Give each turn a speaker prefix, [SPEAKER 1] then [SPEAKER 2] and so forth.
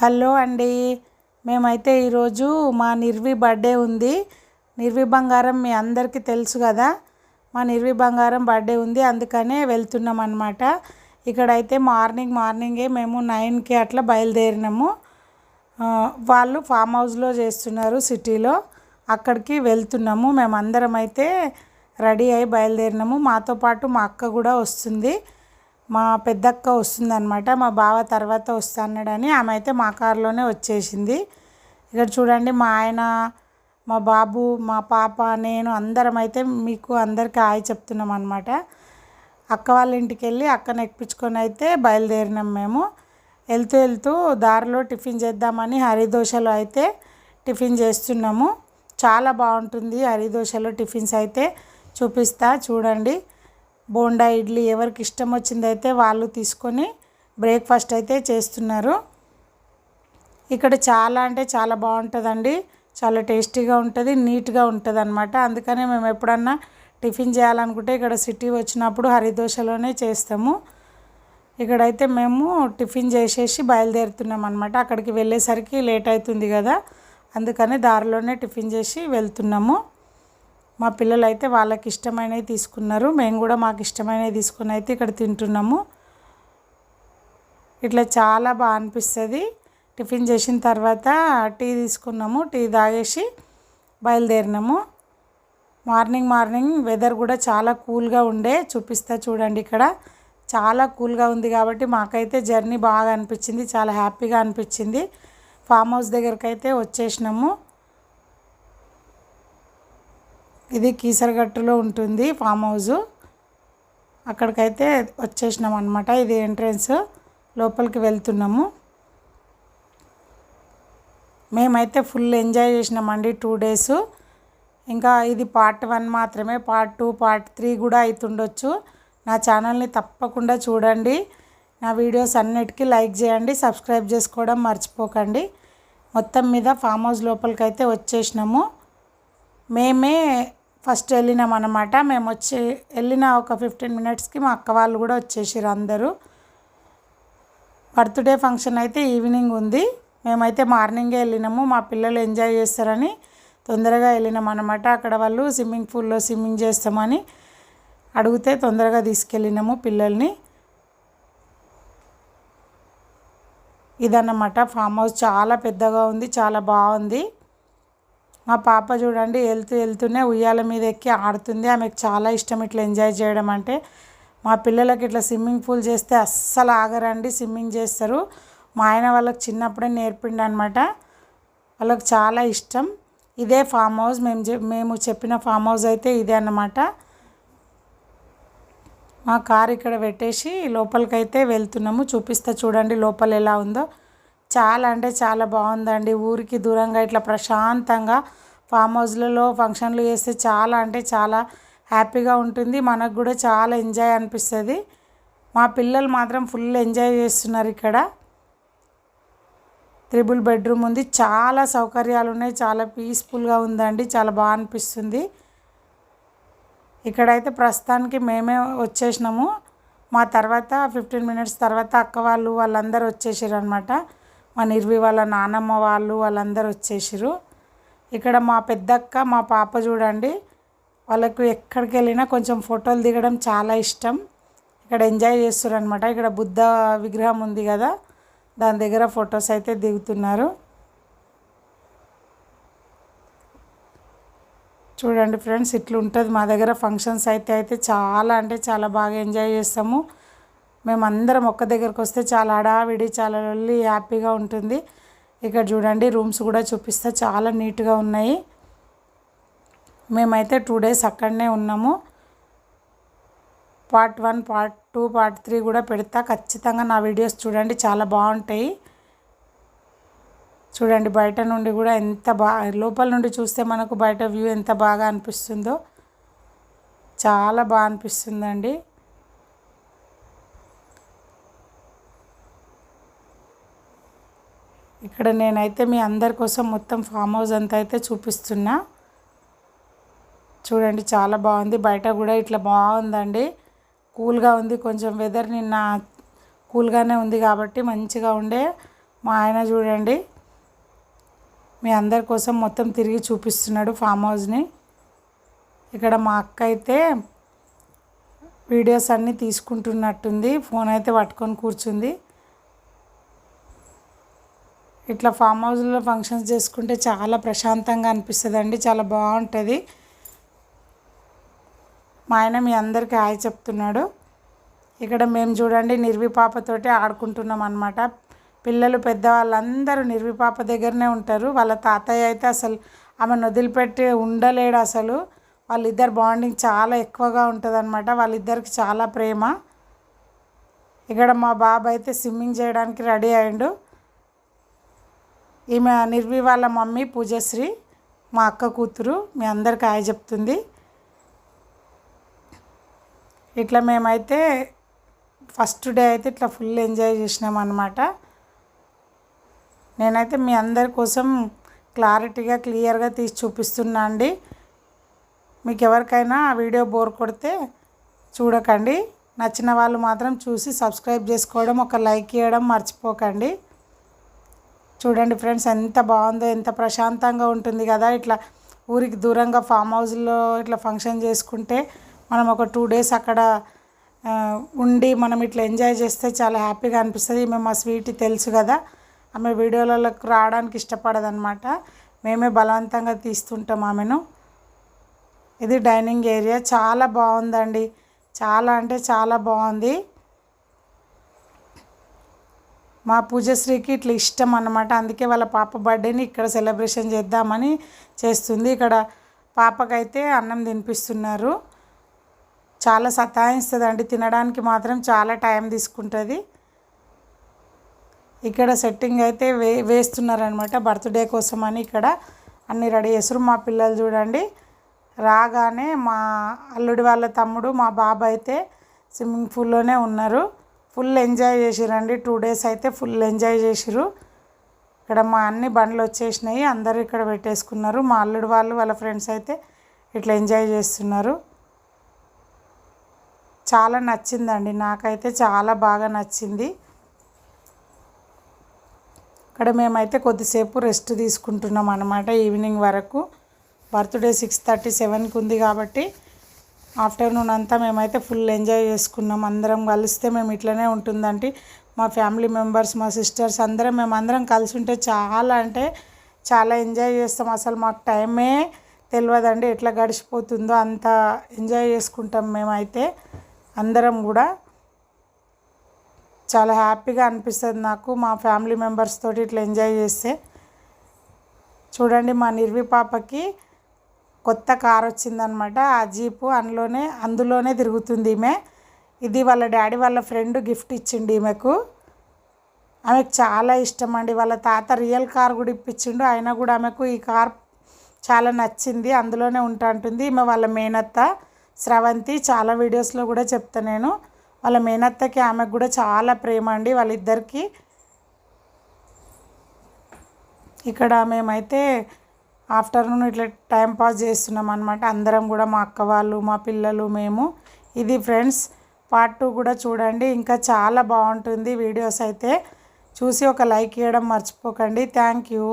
[SPEAKER 1] Hello అండి. మేమైతే ఈరోజు మా నిర్వి బర్త్డే ఉంది. నిర్వి బంగారం మీ అందరికీ తెలుసు కదా. మా నిర్వి బంగారం బర్త్డే ఉంది అందుకనే వెళ్తున్నాం అనమాట ఇక్కడైతే మార్నింగ్ మార్నింగే మేము నైన్కి అట్లా బయలుదేరినాము. వాళ్ళు ఫామ్ హౌస్లో చేస్తున్నారు సిటీలో. అక్కడికి వెళ్తున్నాము. మేమందరం అయితే రెడీ అయి బయలుదేరినాము. మాతో పాటు మా అక్క కూడా వస్తుంది. మా పెద్దక్క వస్తుందనమాట మా బావ తర్వాత వస్తా అన్నాడని ఆమె అయితే మా కారులోనే వచ్చేసింది. ఇక్కడ చూడండి మా ఆయన మా బాబు మా పాప నేను అందరం అయితే మీకు అందరికీ హాయ్ చెప్తున్నాం అనమాట అక్క వాళ్ళ ఇంటికి వెళ్ళి అక్కను ఎక్కించుకొని అయితే బయలుదేరినాం మేము. వెళ్తూ వెళ్తూ దారిలో టిఫిన్ చేద్దామని హరిదోశలో అయితే టిఫిన్ చేస్తున్నాము. చాలా బాగుంటుంది హరిదోశలో టిఫిన్స్ అయితే. చూపిస్తా చూడండి. బోండా ఇడ్లీ ఎవరికి ఇష్టం వచ్చిందైతే వాళ్ళు తీసుకొని బ్రేక్ఫాస్ట్ అయితే చేస్తున్నారు. ఇక్కడ చాలా అంటే చాలా బాగుంటుందండి. చాలా టేస్టీగా ఉంటుంది నీట్గా ఉంటుంది అనమాట అందుకనే మేము ఎప్పుడన్నా టిఫిన్ చేయాలనుకుంటే ఇక్కడ సిటీ వచ్చినప్పుడు హరిదోశలోనే చేస్తాము. ఇక్కడైతే మేము టిఫిన్ చేసేసి బయలుదేరుతున్నాం అనమాట అక్కడికి వెళ్ళేసరికి లేట్ అవుతుంది కదా. అందుకని దారిలోనే టిఫిన్ చేసి వెళ్తున్నాము. మా పిల్లలు అయితే వాళ్ళకి ఇష్టమైనవి తీసుకున్నారు. మేము కూడా మాకు ఇష్టమైనవి తీసుకుని అయితే ఇక్కడ తింటున్నాము. ఇట్లా చాలా బాగా అనిపిస్తుంది. టిఫిన్ చేసిన తర్వాత టీ తీసుకున్నాము. టీ తాగేసి బయలుదేరినాము. మార్నింగ్ మార్నింగ్ వెదర్ కూడా చాలా కూల్గా ఉండే. చూపిస్తా చూడండి ఇక్కడ. చాలా కూల్గా ఉంది కాబట్టి మాకైతే జర్నీ బాగా అనిపించింది. చాలా హ్యాపీగా అనిపించింది. ఫామ్ హౌస్ దగ్గరికి అయితే వచ్చేసినాము. ఇది కీసరగట్టులో ఉంటుంది ఫామ్ హౌస్. అక్కడికైతే వచ్చేసినాం అనమాట ఇది ఎంట్రన్స్ లోపలికి వెళ్తున్నాము. మేమైతే ఫుల్ ఎంజాయ్ చేసినామండి టూ డేస్. ఇంకా ఇది పార్ట్ వన్ మాత్రమే పార్ట్ టూ పార్ట్ త్రీ కూడా అవుతుండొచ్చు నా ఛానల్ని తప్పకుండా చూడండి. నా వీడియోస్ అన్నిటికీ లైక్ చేయండి సబ్స్క్రైబ్ చేసుకోవడం మర్చిపోకండి. మొత్తం మీద ఫామ్ హౌస్ లోపలికైతే వచ్చేసినాము. మేమే ఫస్ట్ వెళ్ళినాం మేము వచ్చి వెళ్ళిన ఒక ఫిఫ్టీన్ మినిట్స్కి మా అక్క వాళ్ళు కూడా వచ్చేసారు అందరూ. బర్త్డే ఫంక్షన్ అయితే ఈవినింగ్ ఉంది. మేమైతే మార్నింగే వెళ్ళినాము. మా పిల్లలు ఎంజాయ్ చేస్తారని తొందరగా వెళ్ళినాం అనమాట అక్కడ వాళ్ళు స్విమ్మింగ్ పూల్లో స్విమ్మింగ్ చేస్తామని అడిగితే తొందరగా తీసుకెళ్ళినాము పిల్లల్ని. ఇదన్నమాట. ఫామ్ హౌస్ చాలా పెద్దగా ఉంది చాలా బాగుంది. మా పాప చూడండి వెళ్తూ వెళ్తూనే ఉయ్యాల మీద ఎక్కి ఆడుతుంది. ఆమెకు చాలా ఇష్టం ఇట్లా ఎంజాయ్ చేయడం అంటే. మా పిల్లలకి ఇట్లా స్విమ్మింగ్ పూల్ చేస్తే అస్సలు ఆగరండి స్విమ్మింగ్ చేస్తారు. మా ఆయన వాళ్ళకి చిన్నప్పుడే నేర్పిండు అనమాట వాళ్ళకి చాలా ఇష్టం. ఇదే ఫామ్ హౌస్ మేము మేము చెప్పిన ఫామ్ హౌస్ అయితే ఇదే అన్నమాట. మా కార్ ఇక్కడ పెట్టేసి లోపలికైతే వెళ్తున్నాము. చూపిస్తా చూడండి లోపల ఎలా ఉందో. చాలా అంటే చాలా బాగుందండి. ఊరికి దూరంగా ఇట్లా ప్రశాంతంగా ఫామ్ హౌస్లలో ఫంక్షన్లు చేస్తే చాలా అంటే చాలా హ్యాపీగా ఉంటుంది. మనకు కూడా చాలా ఎంజాయ్ అనిపిస్తుంది. మా పిల్లలు మాత్రం ఫుల్ ఎంజాయ్ చేస్తున్నారు ఇక్కడ. త్రిబుల్ బెడ్రూమ్ ఉంది. చాలా సౌకర్యాలు ఉన్నాయి. చాలా పీస్ఫుల్గా ఉందండి. చాలా బాగా అనిపిస్తుంది. ఇక్కడైతే ప్రస్తుతానికి మేమే వచ్చేసినాము. మా తర్వాత ఫిఫ్టీన్ మినిట్స్ తర్వాత అక్క వాళ్ళు వాళ్ళందరూ వచ్చేసారు అనమాట మా నిర్వి వాళ్ళ నానమ్మ వాళ్ళు వాళ్ళందరూ వచ్చేసారు ఇక్కడ మా పెద్దక్క మా పాప చూడండి. వాళ్ళకు ఎక్కడికి వెళ్ళినా కొంచెం ఫోటోలు దిగడం చాలా ఇష్టం. ఇక్కడ ఎంజాయ్ చేస్తారనమాట ఇక్కడ బుద్ధ విగ్రహం ఉంది కదా దాని దగ్గర ఫొటోస్ అయితే దిగుతున్నారు. చూడండి ఫ్రెండ్స్ ఇట్లా ఉంటుంది మా దగ్గర ఫంక్షన్స్ అయితే అయితే చాలా అంటే చాలా బాగా ఎంజాయ్ చేస్తాము. మేమందరం ఒక్క దగ్గరకు వస్తే చాలా హడావిడి చాలా లొల్లి హ్యాపీగా ఉంటుంది. ఇక్కడ చూడండి రూమ్స్ కూడా చూపిస్తే. చాలా నీట్గా ఉన్నాయి. మేమైతే టూ డేస్ అక్కడనే ఉన్నాము. Part one part two part three కూడా పెడతా. ఖచ్చితంగా నా వీడియోస్ చూడండి చాలా బాగుంటాయి. చూడండి బయట నుండి కూడా ఎంత బాగా లోపల నుండి చూస్తే మనకు బయట వ్యూ ఎంత బాగా అనిపిస్తుందో. చాలా బాగా అనిపిస్తుందండి. ఇక్కడ నేనైతే మీ అందరి కోసం మొత్తం ఫామ్ హౌస్ అంతా అయితే చూపిస్తున్నా. చూడండి చాలా బాగుంది. బయట కూడా ఇట్లా బాగుందండి. కూల్గా ఉంది. కొంచెం వెదర్ నిన్న కూల్గానే ఉంది కాబట్టి మంచిగా ఉండే. మా ఆయన చూడండి మీ అందరి కోసం మొత్తం తిరిగి చూపిస్తున్నాడు ఫామ్ హౌస్ని. ఇక్కడ మా అక్క అయితే వీడియోస్ అన్నీ తీసుకుంటున్నట్టుంది. ఫోన్ అయితే పట్టుకొని కూర్చుంది. ఇట్లా ఫామ్ హౌస్లో ఫంక్షన్స్ చేసుకుంటే చాలా ప్రశాంతంగా అనిపిస్తుంది అండి చాలా బాగుంటుంది. మా ఆయన మీ అందరికీ హాయ్ చెప్తున్నాడు. ఇక్కడ మేము చూడండి నిర్విపాపతోటి ఆడుకుంటున్నాం అనమాట పిల్లలు పెద్దవాళ్ళందరూ నిర్విపాప దగ్గరనే ఉంటారు. వాళ్ళ తాతయ్య అయితే అసలు ఆమెను వదిలిపెట్టి ఉండలేడు అసలు. వాళ్ళిద్దరు బాండింగ్ చాలా ఎక్కువగా ఉంటుంది అనమాట వాళ్ళిద్దరికి చాలా ప్రేమ. ఇక్కడ మా బాబు అయితే స్విమ్మింగ్ చేయడానికి రెడీ అయ్యిండు. ఈమె నిర్వి వాళ్ళ మమ్మీ పూజశ్రీ మా అక్క కూతురు మీ అందరికి హాయ్ చెప్తుంది. ఇట్లా మేమైతే ఫస్ట్ డే అయితే ఇట్లా ఫుల్ ఎంజాయ్ చేసినాం అనమాట నేనైతే మీ అందరి కోసం క్లారిటీగా క్లియర్గా తీసి చూపిస్తున్నా అండి. మీకు ఎవరికైనా ఆ వీడియో బోర్ కొడితే చూడకండి. నచ్చిన వాళ్ళు మాత్రం చూసి సబ్స్క్రైబ్ చేసుకోవడం ఒక లైక్ ఇవ్వడం మర్చిపోకండి. చూడండి ఫ్రెండ్స్ ఎంత బాగుందో ఎంత ప్రశాంతంగా ఉంటుంది కదా. ఇట్లా ఊరికి దూరంగా ఫామ్ హౌస్లో ఇట్లా ఫంక్షన్ చేసుకుంటే మనం ఒక టూ డేస్ అక్కడ ఉండి మనం ఇట్లా ఎంజాయ్ చేస్తే చాలా హ్యాపీగా అనిపిస్తుంది. మేము మా స్వీట్ తెలుసు కదా ఆమె వీడియోలలోకి రావడానికి ఇష్టపడదనమాట మేమే బలవంతంగా తీస్తుంటాం ఆమెను. ఇది డైనింగ్ ఏరియా చాలా బాగుందండి. చాలా అంటే చాలా బాగుంది. మా పూజశ్రీకి ఇట్లా ఇష్టం అన్నమాట. అందుకే వాళ్ళ పాప బర్త్డేని ఇక్కడ సెలబ్రేషన్ చేద్దామని చేస్తుంది. ఇక్కడ పాపకైతే అన్నం తినిపిస్తున్నారు. చాలా సతాయిస్తుంది అండి తినడానికి మాత్రం చాలా టైం తీసుకుంటుంది. ఇక్కడ సెట్టింగ్ అయితే వే వేస్తున్నారనమాట బర్త్డే కోసం అని ఇక్కడ అన్నీ రెడీ చేస్తారు మా పిల్లలు చూడండి. రాగానే మా అల్లుడి వాళ్ళ తమ్ముడు మా బాబు అయితే స్విమ్మింగ్ పూల్లోనే ఉన్నారు. ఫుల్ ఎంజాయ్ చేసిరండి. టూ డేస్ అయితే ఫుల్ ఎంజాయ్ చేసిరు ఇక్కడ మా అన్ని బండ్లు వచ్చేసినాయి. అందరూ ఇక్కడ పెట్టేసుకున్నారు. మా అల్లుడు వాళ్ళు వాళ్ళ ఫ్రెండ్స్ అయితే ఇట్లా ఎంజాయ్ చేస్తున్నారు. చాలా నచ్చిందండి. నాకైతే చాలా బాగా నచ్చింది. ఇక్కడ మేమైతే కొద్దిసేపు రెస్ట్ తీసుకుంటున్నాం అనమాట ఈవినింగ్ వరకు. బర్త్డే సిక్స్ థర్టీ సెవెన్కి ఉంది కాబట్టి ఆఫ్టర్నూన్ అంతా మేమైతే ఫుల్ ఎంజాయ్ చేసుకున్నాం. అందరం కలిస్తే మేము ఇట్లనే ఉంటుందంటే మా ఫ్యామిలీ మెంబర్స్ మా సిస్టర్స్ అందరం మేము అందరం కలిసి ఉంటే చాలా అంటే చాలా ఎంజాయ్ చేస్తాం. అసలు మాకు టైమే తెలియదండి ఎట్లా గడిచిపోతుందో అంత ఎంజాయ్ చేసుకుంటాం మేమైతే అందరం కూడా. చాలా హ్యాపీగా అనిపిస్తుంది నాకు మా ఫ్యామిలీ మెంబర్స్ తోటి ఇట్లా ఎంజాయ్ చేస్తే. చూడండి మా నిర్వి పాపకి కొత్త కార్ వచ్చిందనమాట. ఆ జీపు అందులోనే అందులోనే తిరుగుతుంది ఈమె. ఇది వాళ్ళ డాడీ వాళ్ళ ఫ్రెండ్ గిఫ్ట్ ఇచ్చిండు ఈమెకు. ఆమెకు చాలా ఇష్టం అండి. వాళ్ళ తాత రియల్ కార్ కూడా ఇప్పించిండు. అయినా కూడా ఆమెకు ఈ కార్ చాలా నచ్చింది. అందులోనే ఉంటా ఉంటుంది ఈమె వాళ్ళ మేనత్త స్రవంతి. చాలా వీడియోస్లో కూడా చెప్తా నేను. వాళ్ళ మేనత్తకి ఆమెకు కూడా చాలా ప్రేమ అండి వాళ్ళిద్దరికీ. ఇక్కడ మేమైతే ఆఫ్టర్నూన్ ఇట్లా టైం పాస్ చేస్తున్నాం అనమాట అందరం కూడా మా అక్క వాళ్ళు మా పిల్లలు మేము. ఇది ఫ్రెండ్స్ పార్ట్ టూ కూడా చూడండి. ఇంకా చాలా బాగుంటుంది వీడియోస్ అయితే. చూసి ఒక లైక్ ఇవ్వడం మర్చిపోకండి. Thank you.